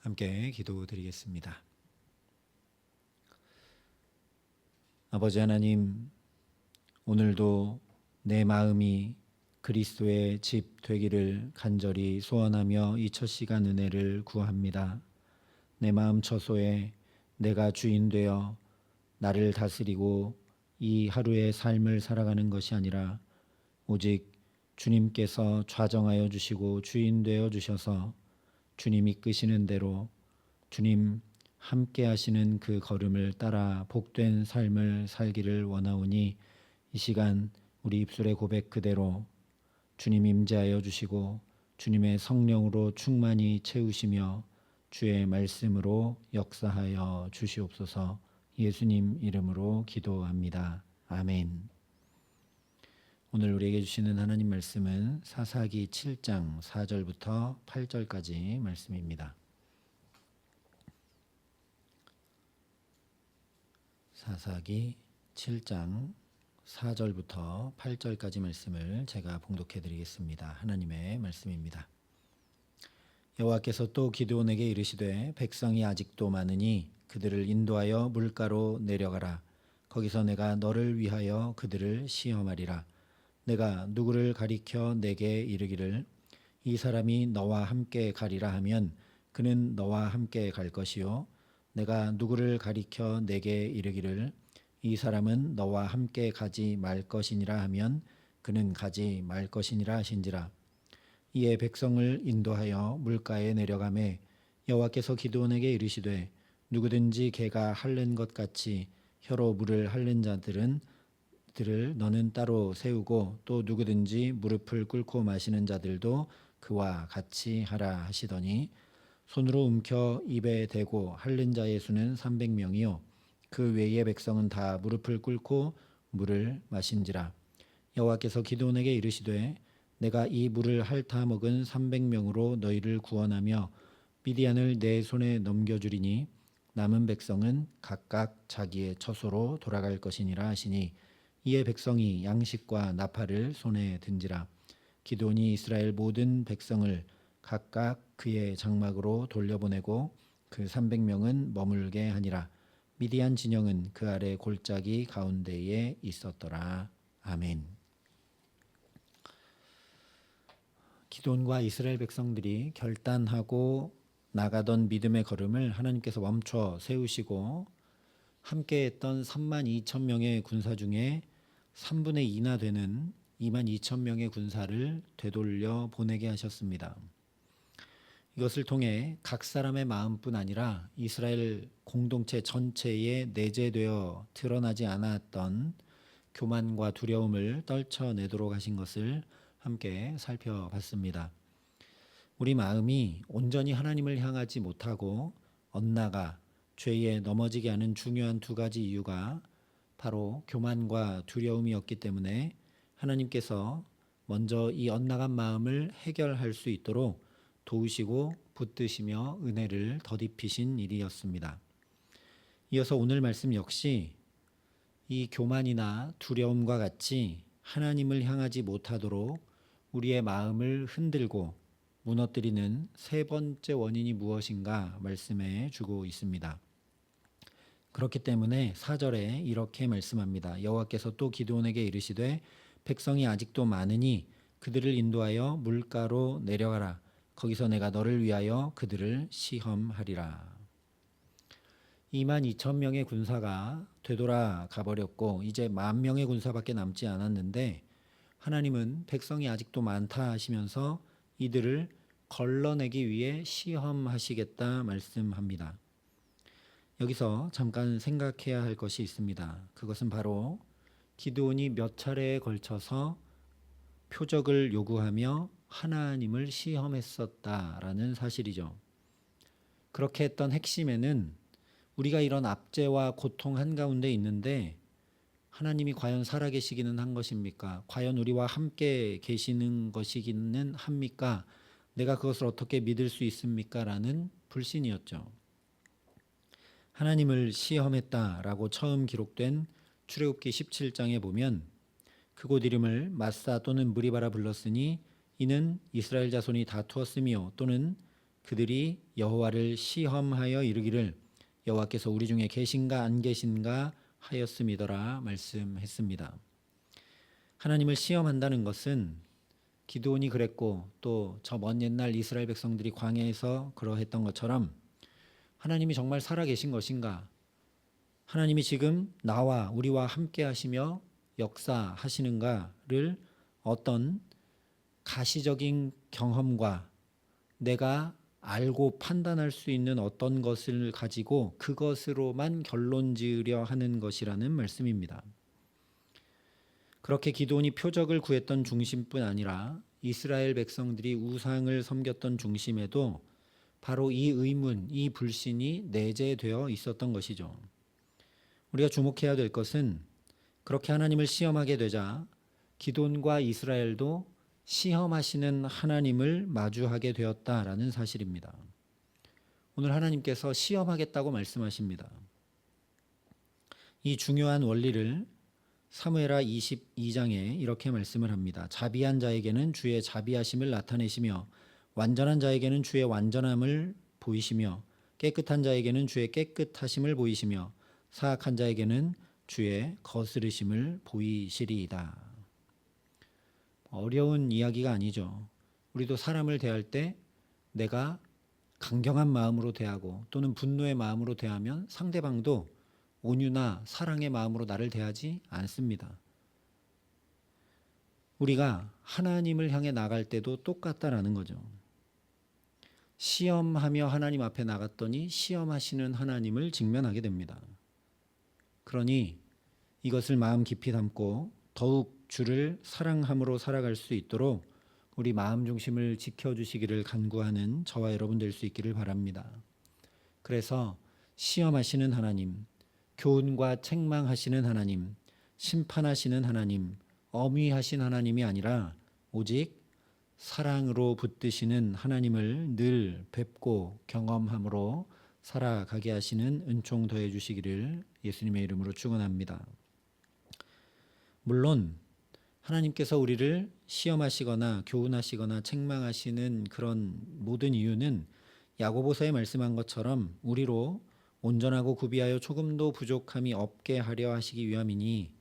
함께 기도드리겠습니다. 아버지 하나님, 오늘도 내 마음이 그리스도의 집 되기를 간절히 소원하며 이 첫 시간 은혜를 구합니다. 내 마음 처소에 내가 주인 되어 나를 다스리고 이 하루의 삶을 살아가는 것이 아니라 오직 주님께서 좌정하여 주시고 주인 되어 주셔서 주님 이 끄시는 대로 주님 함께 하시는 그 걸음을 따라 복된 삶을 살기를 원하오니 이 시간 우리 입술의 고백 그대로 주님 임재하여 주시고 주님의 성령으로 충만히 채우시며 주의 말씀으로 역사하여 주시옵소서 예수님 이름으로 기도합니다. 아멘. 오늘 우리에게 주시는 하나님 말씀은 사사기 7장 4절부터 8절까지 말씀입니다. 사사기 7장 4절부터 8절까지 말씀을 제가 봉독해 드리겠습니다. 하나님의 말씀입니다. 여호와께서 또 기드온에게 이르시되 백성이 아직도 많으니 그들을 인도하여 물가로 내려가라 거기서 내가 너를 위하여 그들을 시험하리라 내가 누구를 가리켜 내게 이르기를 이 사람이 너와 함께 가리라 하면 그는 너와 함께 갈 것이요. 내가 누구를 가리켜 내게 이르기를 이 사람은 너와 함께 가지 말 것이니라 하면 그는 가지 말 것이니라 하신지라. 이에 백성을 인도하여 물가에 내려가매 여호와께서 기드온에게 이르시되 누구든지 개가 핥는 것 같이 혀로 물을 핥는 자들은 들을 너는 따로 세우고 또 누구든지 무릎을 꿇고 마시는 자들도 그와 같이 하라 하시더니 손으로 움켜 입에 대고 핥는 자의 수는 300명이요. 그 외의 백성은 다 무릎을 꿇고 물을 마신지라. 여호와께서 기드온에게 이르시되 내가 이 물을 핥아 먹은 300명으로 너희를 구원하며 미디안을 내 손에 넘겨주리니 남은 백성은 각각 자기의 처소로 돌아갈 것이니라 하시니 이에 백성이 양식과 나팔을 손에 든지라. 기도니 이스라엘 모든 백성을 각각 그의 장막으로 돌려보내고 그 300명은 머물게 하니라. 미디안 진영은 그 아래 골짜기 가운데에 있었더라. 아멘. 기돈과 이스라엘 백성들이 결단하고 나가던 믿음의 걸음을 하나님께서 멈춰 세우시고 함께했던 3만 2천 명의 군사 중에 3분의 2나 되는 2만 2천 명의 군사를 되돌려 보내게 하셨습니다. 이것을 통해 각 사람의 마음뿐 아니라 이스라엘 공동체 전체에 내재되어 드러나지 않았던 교만과 두려움을 떨쳐내도록 하신 것을 함께 살펴봤습니다. 우리 마음이 온전히 하나님을 향하지 못하고 엇나가 죄에 넘어지게 하는 중요한 두 가지 이유가 바로 교만과 두려움이었기 때문에 하나님께서 먼저 이 엇나간 마음을 해결할 수 있도록 도우시고 붙드시며 은혜를 더딥히신 일이었습니다. 이어서 오늘 말씀 역시 이 교만이나 두려움과 같이 하나님을 향하지 못하도록 우리의 마음을 흔들고 무너뜨리는 세 번째 원인이 무엇인가 말씀해 주고 있습니다. 그렇기 때문에 4절에 이렇게 말씀합니다. 여호와께서 또 기드온에게 이르시되 백성이 아직도 많으니 그들을 인도하여 물가로 내려가라. 거기서 내가 너를 위하여 그들을 시험하리라. 2만 2천 명의 군사가 되돌아 가 버렸고 이제 만 명의 군사밖에 남지 않았는데 하나님은 백성이 아직도 많다 하시면서 이들을 걸러내기 위해 시험하시겠다 말씀합니다. 여기서 잠깐 생각해야 할 것이 있습니다. 그것은 바로 기드온이 몇 차례에 걸쳐서 표적을 요구하며 하나님을 시험했었다라는 사실이죠. 그렇게 했던 핵심에는 우리가 이런 압제와 고통 한가운데 있는데 하나님이 과연 살아계시기는 한 것입니까? 과연 우리와 함께 계시는 것이기는 합니까? 내가 그것을 어떻게 믿을 수 있습니까? 라는 불신이었죠. 하나님을 시험했다라고 처음 기록된 출애굽기 17장에 보면 그곳 이름을 마사 또는 무리바라 불렀으니 이는 이스라엘 자손이 다투었으며 또는 그들이 여호와를 시험하여 이르기를 여호와께서 우리 중에 계신가 안 계신가 하였음이더라 말씀했습니다. 하나님을 시험한다는 것은 기도원이 그랬고 또 저 먼 옛날 이스라엘 백성들이 광야에서 그러했던 것처럼 하나님이 정말 살아 계신 것인가? 하나님이 지금 나와 우리와 함께 하시며 역사하시는가를 어떤 가시적인 경험과 내가 알고 판단할 수 있는 어떤 것을 가지고 그것으로만 결론 지으려 하는 것이라는 말씀입니다. 그렇게 기도원이 표적을 구했던 중심뿐 아니라 이스라엘 백성들이 우상을 섬겼던 중심에도 바로 이 의문, 이 불신이 내재되어 있었던 것이죠. 우리가 주목해야 될 것은 그렇게 하나님을 시험하게 되자 기돈과 이스라엘도 시험하시는 하나님을 마주하게 되었다라는 사실입니다. 오늘 하나님께서 시험하겠다고 말씀하십니다. 이 중요한 원리를 사무엘하 22장에 이렇게 말씀을 합니다. 자비한 자에게는 주의 자비하심을 나타내시며 완전한 자에게는 주의 완전함을 보이시며 깨끗한 자에게는 주의 깨끗하심을 보이시며 사악한 자에게는 주의 거스르심을 보이시리이다. 어려운 이야기가 아니죠. 우리도 사람을 대할 때 내가 강경한 마음으로 대하고 또는 분노의 마음으로 대하면 상대방도 온유나 사랑의 마음으로 나를 대하지 않습니다. 우리가 하나님을 향해 나갈 때도 똑같다라는 거죠. 시험하며 하나님 앞에 나갔더니 시험하시는 하나님을 직면하게 됩니다. 그러니 이것을 마음 깊이 담고 더욱 주를 사랑함으로 살아갈 수 있도록 우리 마음 중심을 지켜주시기를 간구하는 저와 여러분 될 수 있기를 바랍니다. 그래서 시험하시는 하나님, 교훈과 책망하시는 하나님, 심판하시는 하나님, 어미하신 하나님이 아니라 오직 사랑으로 붙드시는 하나님을 늘 뵙고 경험함으로 살아가게 하시는 은총 더해 주시기를 예수님의 이름으로 축원합니다. 물론 하나님께서 우리를 시험하시거나 교훈하시거나 책망하시는 그런 모든 이유는 야고보서에 말씀한 것처럼 우리로 온전하고 구비하여 조금도 부족함이 없게 하려 하시기 위함이니 어,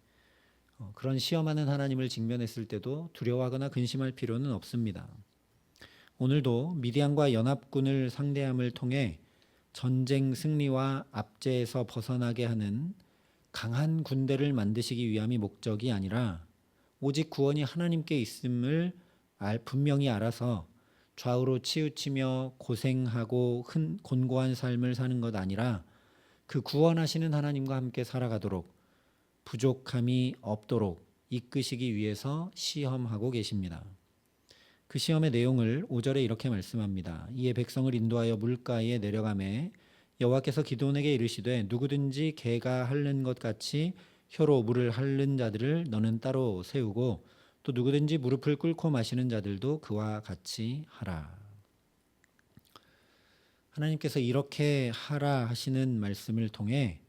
그런 시험하는 하나님을 직면했을 때도 두려워하거나 근심할 필요는 없습니다. 오늘도 미디안과 연합군을 상대함을 통해 전쟁 승리와 압제에서 벗어나게 하는 강한 군대를 만드시기 위함이 목적이 아니라 오직 구원이 하나님께 있음을 알 분명히 알아서 좌우로 치우치며 고생하고 흔, 곤고한 삶을 사는 것 아니라 그 구원하시는 하나님과 함께 살아가도록 부족함이 없도록 이끄시기 위해서 시험하고 계십니다. 그 시험의 내용을 5절에 이렇게 말씀합니다. 이에 백성을 인도하여 물가에 내려가매 여호와께서 기도원에게 이르시되 누구든지 개가 핥는 것 같이 혀로 물을 핥는 자들을 너는 따로 세우고 또 누구든지 무릎을 꿇고 마시는 자들도 그와 같이 하라. 하나님께서 이렇게 하라 하시는 말씀을 통해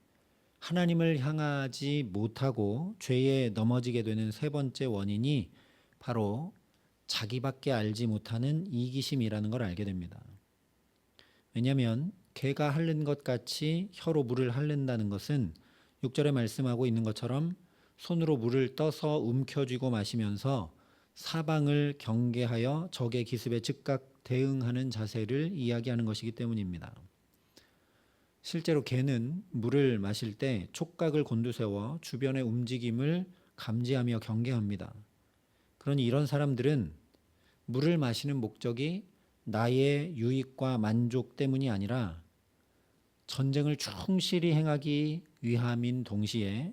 하나님을 향하지 못하고 죄에 넘어지게 되는 세 번째 원인이 바로 자기밖에 알지 못하는 이기심이라는 걸 알게 됩니다. 왜냐하면 개가 핥는 것 같이 혀로 물을 핥는다는 것은 6절에 말씀하고 있는 것처럼 손으로 물을 떠서 움켜쥐고 마시면서 사방을 경계하여 적의 기습에 즉각 대응하는 자세를 이야기하는 것이기 때문입니다. 실제로 개는 물을 마실 때 촉각을 곤두세워 주변의 움직임을 감지하며 경계합니다. 그러니 이런 사람들은 물을 마시는 목적이 나의 유익과 만족 때문이 아니라 전쟁을 충실히 행하기 위함인 동시에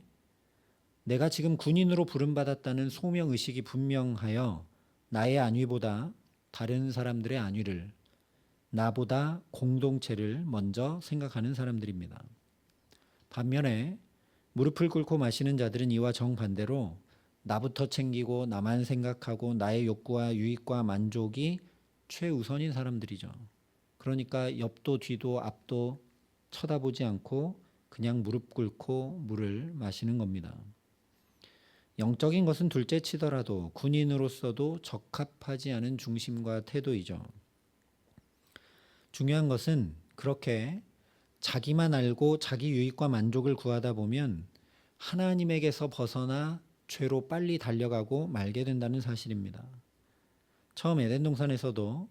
내가 지금 군인으로 부름받았다는 소명 의식이 분명하여 나의 안위보다 다른 사람들의 안위를 나보다 공동체를 먼저 생각하는 사람들입니다. 반면에 무릎을 꿇고 마시는 자들은 이와 정반대로 나부터 챙기고 나만 생각하고 나의 욕구와 유익과 만족이 최우선인 사람들이죠. 그러니까 옆도 뒤도 앞도 쳐다보지 않고 그냥 무릎 꿇고 물을 마시는 겁니다. 영적인 것은 둘째 치더라도 군인으로서도 적합하지 않은 중심과 태도이죠. 중요한 것은 그렇게 자기만 알고 자기 유익과 만족을 구하다 보면 하나님에게서 벗어나 죄로 빨리 달려가고 말게 된다는 사실입니다. 처음 에덴 동산에서도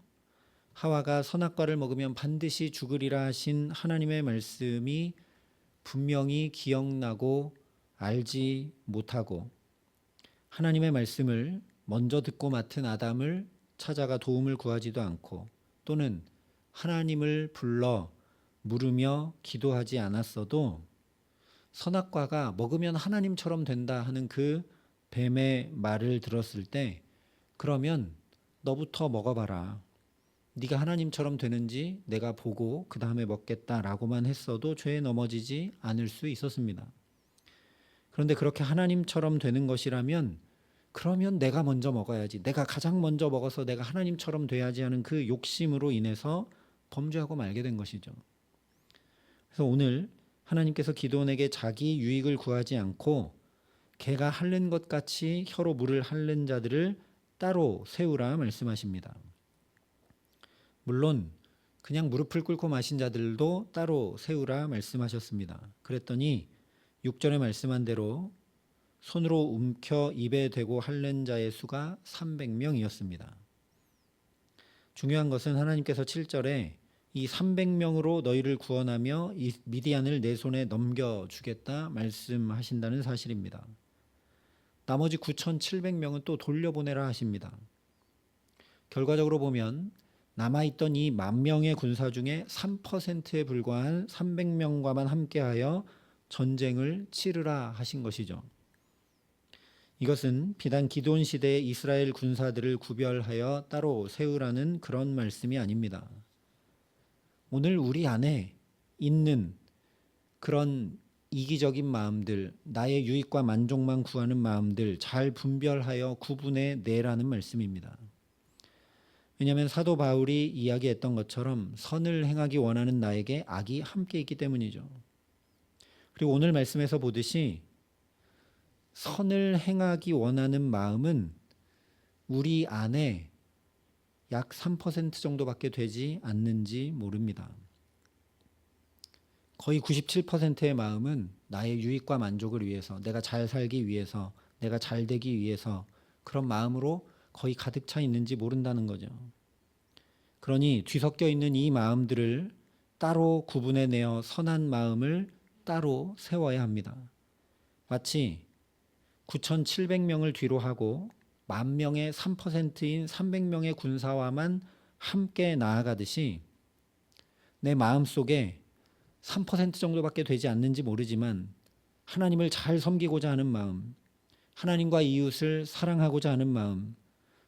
하와가 선악과를 먹으면 반드시 죽으리라 하신 하나님의 말씀이 분명히 기억나고 알지 못하고 하나님의 말씀을 먼저 듣고 맡은 아담을 찾아가 도움을 구하지도 않고 또는 하나님을 불러 물으며 기도하지 않았어도 선악과가 먹으면 하나님처럼 된다 하는 그 뱀의 말을 들었을 때 그러면 너부터 먹어봐라. 네가 하나님처럼 되는지 내가 보고 그 다음에 먹겠다라고만 했어도 죄에 넘어지지 않을 수 있었습니다. 그런데 그렇게 하나님처럼 되는 것이라면 그러면 내가 먼저 먹어야지. 내가 가장 먼저 먹어서 내가 하나님처럼 돼야지 하는 그 욕심으로 인해서 범죄하고 말게 된 것이죠. 그래서 오늘 하나님께서 기도원에게 자기 유익을 구하지 않고 개가 핥는 것 같이 혀로 물을 핥는 자들을 따로 세우라 말씀하십니다. 물론 그냥 무릎을 꿇고 마신 자들도 따로 세우라 말씀하셨습니다. 그랬더니 6절에 말씀한 대로 손으로 움켜 입에 대고 핥는 자의 수가 300명이었습니다. 중요한 것은 하나님께서 7절에 이 300명으로 너희를 구원하며 이 미디안을 내 손에 넘겨 주겠다 말씀하신다는 사실입니다. 나머지 9,700명은 또 돌려보내라 하십니다. 결과적으로 보면 남아있던 이 만 명의 군사 중에 3%에 불과한 300명과만 함께하여 전쟁을 치르라 하신 것이죠. 이것은 비단 기도원 시대의 이스라엘 군사들을 구별하여 따로 세우라는 그런 말씀이 아닙니다. 오늘 우리 안에 있는 그런 이기적인 마음들, 나의 유익과 만족만 구하는 마음들 잘 분별하여 구분해 내라는 말씀입니다. 왜냐하면 사도 바울이 이야기했던 것처럼 선을 행하기 원하는 나에게 악이 함께 있기 때문이죠. 그리고 오늘 말씀에서 보듯이 선을 행하기 원하는 마음은 우리 안에 약 3% 정도밖에 되지 않는지 모릅니다. 거의 97%의 마음은 나의 유익과 만족을 위해서, 내가 잘 살기 위해서, 내가 잘 되기 위해서 그런 마음으로 거의 가득 차 있는지 모른다는 거죠. 그러니 뒤섞여 있는 이 마음들을 따로 구분해 내어 선한 마음을 따로 세워야 합니다. 마치 9,700명을 뒤로 하고 만 명의 3%인 300명의 군사와만 함께 나아가듯이 내 마음 속에 3% 정도밖에 되지 않는지 모르지만 하나님을 잘 섬기고자 하는 마음, 하나님과 이웃을 사랑하고자 하는 마음,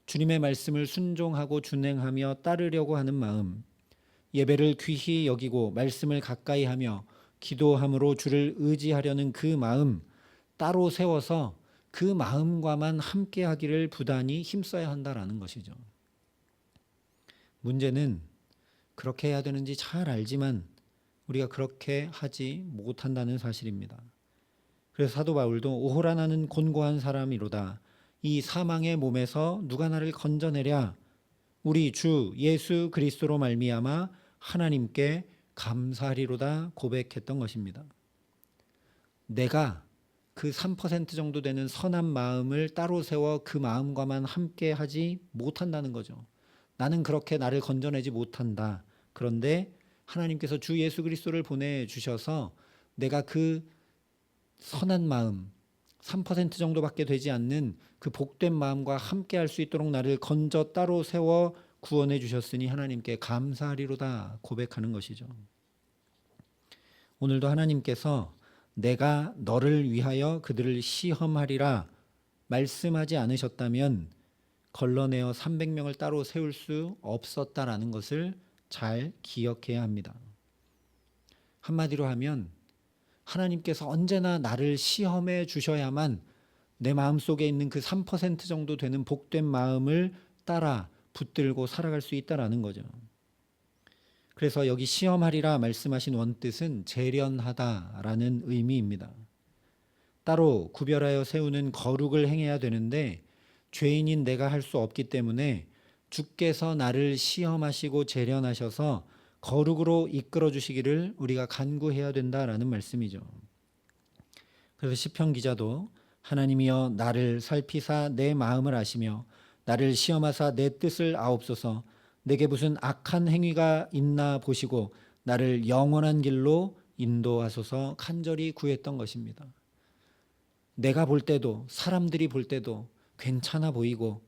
주님의 말씀을 순종하고 준행하며 따르려고 하는 마음, 예배를 귀히 여기고 말씀을 가까이 하며 기도함으로 주를 의지하려는 그 마음 따로 세워서 그 마음과만 함께 하기를 부단히 힘써야 한다라는 것이죠. 문제는 그렇게 해야 되는지 잘 알지만 우리가 그렇게 하지 못한다는 사실입니다. 그래서 사도 바울도 오호라 나는 곤고한 사람이로다. 이 사망의 몸에서 누가 나를 건져내랴? 우리 주 예수 그리스도로 말미암아 하나님께 감사하리로다 고백했던 것입니다. 내가 그 3% 정도 되는 선한 마음을 따로 세워 그 마음과만 함께 하지 못한다는 거죠. 나는 그렇게 나를 건져내지 못한다. 그런데 하나님께서 주 예수 그리스도를 보내 주셔서 내가 그 선한 마음 3% 정도밖에 되지 않는 그 복된 마음과 함께 할 수 있도록 나를 건져 따로 세워 구원해 주셨으니 하나님께 감사하리로다 고백하는 것이죠. 오늘도 하나님께서 내가 너를 위하여 그들을 시험하리라 말씀하지 않으셨다면 걸러내어 300명을 따로 세울 수 없었다라는 것을 잘 기억해야 합니다. 한마디로 하면 하나님께서 언제나 나를 시험해 주셔야만 내 마음 속에 있는 그 3% 정도 되는 복된 마음을 따라 붙들고 살아갈 수 있다라는 거죠. 그래서 여기 시험하리라 말씀하신 원뜻은 재련하다라는 의미입니다. 따로 구별하여 세우는 거룩을 행해야 되는데 죄인인 내가 할 수 없기 때문에 주께서 나를 시험하시고 재련하셔서 거룩으로 이끌어 주시기를 우리가 간구해야 된다라는 말씀이죠. 그래서 시편 기자도 하나님이여 나를 살피사 내 마음을 아시며 나를 시험하사 내 뜻을 아옵소서 내게 무슨 악한 행위가 있나 보시고 나를 영원한 길로 인도하소서 간절히 구했던 것입니다. 내가 볼 때도 사람들이 볼 때도 괜찮아 보이고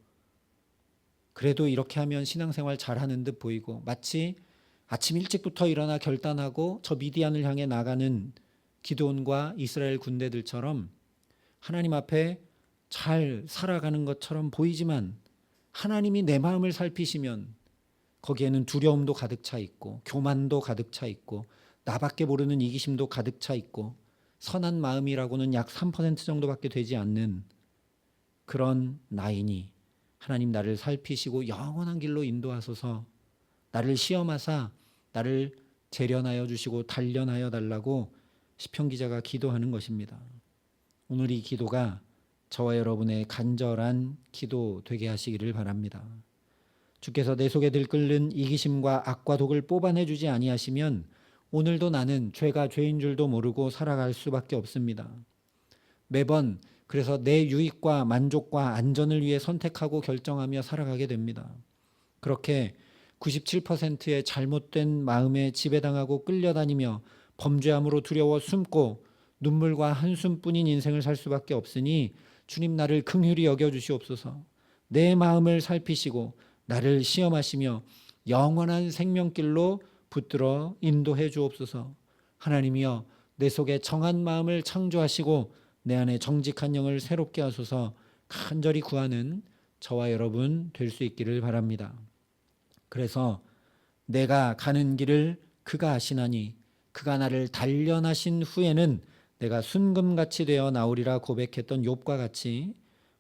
그래도 이렇게 하면 신앙생활 잘하는 듯 보이고 마치 아침 일찍부터 일어나 결단하고 저 미디안을 향해 나가는 기도원과 이스라엘 군대들처럼 하나님 앞에 잘 살아가는 것처럼 보이지만 하나님이 내 마음을 살피시면 거기에는 두려움도 가득 차 있고 교만도 가득 차 있고 나밖에 모르는 이기심도 가득 차 있고 선한 마음이라고는 약 3% 정도밖에 되지 않는 그런 나이니 하나님 나를 살피시고 영원한 길로 인도하소서 나를 시험하사 나를 재련하여 주시고 단련하여 달라고 시편 기자가 기도하는 것입니다. 오늘 이 기도가 저와 여러분의 간절한 기도 되게 하시기를 바랍니다. 주께서 내 속에 들끓는 이기심과 악과 독을 뽑아내 주지 아니하시면 오늘도 나는 죄가 죄인 줄도 모르고 살아갈 수밖에 없습니다. 매번 그래서 내 유익과 만족과 안전을 위해 선택하고 결정하며 살아가게 됩니다. 그렇게 97%의 잘못된 마음에 지배당하고 끌려다니며 범죄함으로 두려워 숨고 눈물과 한숨뿐인 인생을 살 수밖에 없으니 주님 나를 긍휼히 여겨 주시옵소서. 내 마음을 살피시고 나를 시험하시며 영원한 생명길로 붙들어 인도해 주옵소서. 하나님이여 내 속에 정한 마음을 창조하시고 내 안에 정직한 영을 새롭게 하소서 간절히 구하는 저와 여러분 될 수 있기를 바랍니다. 그래서 내가 가는 길을 그가 아시나니 그가 나를 단련하신 후에는 내가 순금같이 되어 나오리라 고백했던 욥과 같이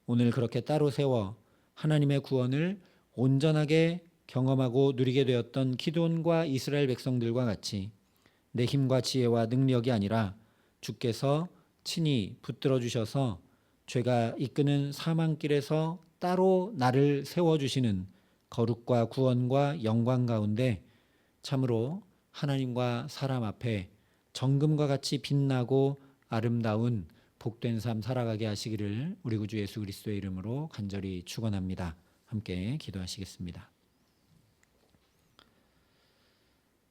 오늘 그렇게 따로 세워 하나님의 구원을 온전하게 경험하고 누리게 되었던 기도원과 이스라엘 백성들과 같이 내 힘과 지혜와 능력이 아니라 주께서 친히 붙들어 주셔서 죄가 이끄는 사망길에서 따로 나를 세워 주시는 거룩과 구원과 영광 가운데 참으로 하나님과 사람 앞에 정금과 같이 빛나고 아름다운 복된 삶 살아가게 하시기를 우리 구주 예수 그리스도의 이름으로 간절히 축원합니다. 함께 기도하시겠습니다.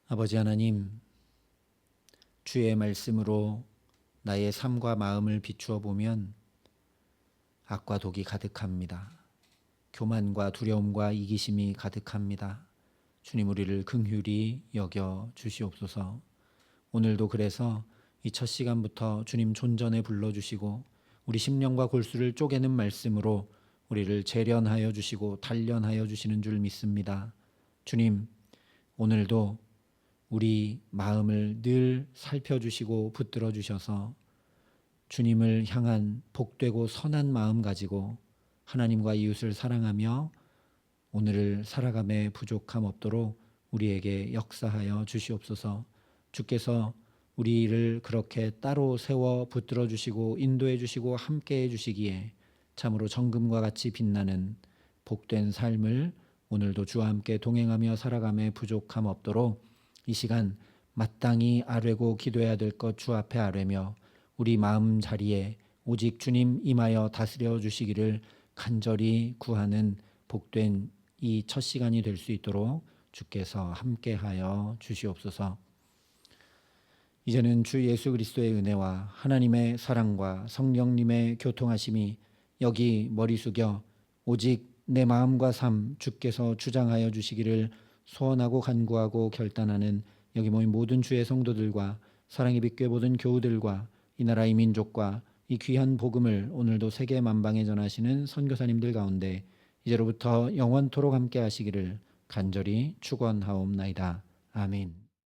아버지 하나님 주의 말씀으로 나의 삶과 마음을 비추어 보면 악과 독이 가득합니다. 교만과 두려움과 이기심이 가득합니다. 주님 우리를 긍휼히 여겨 주시옵소서. 오늘도 그래서 이 첫 시간부터 주님 존전에 불러 주시고 우리 심령과 골수를 쪼개는 말씀으로 우리를 재련하여 주시고 단련하여 주시는 줄 믿습니다. 주님 오늘도 우리 마음을 늘 살펴주시고 붙들어 주셔서 주님을 향한 복되고 선한 마음 가지고 하나님과 이웃을 사랑하며 오늘을 살아감에 부족함 없도록 우리에게 역사하여 주시옵소서. 주께서 우리를 그렇게 따로 세워 붙들어 주시고 인도해 주시고 함께 해 주시기에 참으로 정금과 같이 빛나는 복된 삶을 오늘도 주와 함께 동행하며 살아감에 부족함 없도록 이 시간 마땅히 아뢰고 기도해야 될 것 주 앞에 아뢰며 우리 마음 자리에 오직 주님 임하여 다스려 주시기를 간절히 구하는 복된 이 첫 시간이 될 수 있도록 주께서 함께하여 주시옵소서. 이제는 주 예수 그리스도의 은혜와 하나님의 사랑과 성령님의 교통하심이 여기 머리 숙여 오직 내 마음과 삶 주께서 주장하여 주시기를 소원하고 간구하고 결단하는 여기 모인 모든 주의 성도들과 사랑의 빛교회 모든 교우들과 이 나라의 민족과 이 귀한 복음을 오늘도 세계 만방에 전하시는 선교사님들 가운데 이제로부터 영원토록 함께 하시기를 간절히 축원하옵나이다. 아멘.